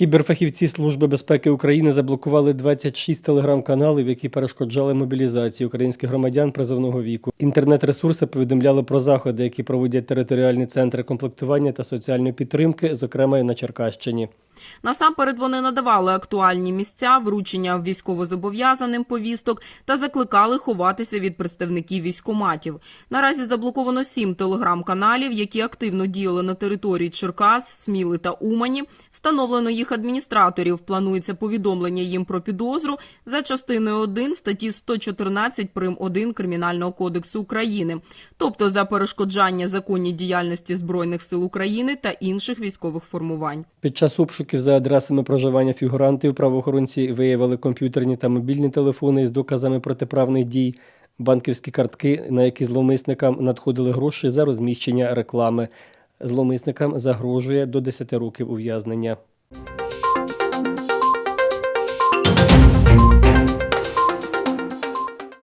Кіберфахівці Служби безпеки України заблокували 26 телеграм-каналів, які перешкоджали мобілізації українських громадян призовного віку. Інтернет-ресурси повідомляли про заходи, які проводять територіальні центри комплектування та соціальної підтримки, зокрема і на Черкащині. Насамперед вони надавали актуальні місця, вручення військовозобов'язаним повісток та закликали ховатися від представників військоматів. Наразі заблоковано сім телеграм-каналів, які активно діяли на території Черкас, Сміли та Умані. Встановлено їх адміністраторів. Планується повідомлення їм про підозру за частиною 1 статті 114 прим. 1 Кримінального кодексу України, тобто за перешкоджання законній діяльності збройних сил України та інших військових формувань. Під час обшуків за адресами проживання фігурантів правоохоронці виявили комп'ютерні та мобільні телефони з доказами протиправних дій, банківські картки, на які зловмисникам надходили гроші за розміщення реклами. Зловмисникам загрожує до 10 років ув'язнення.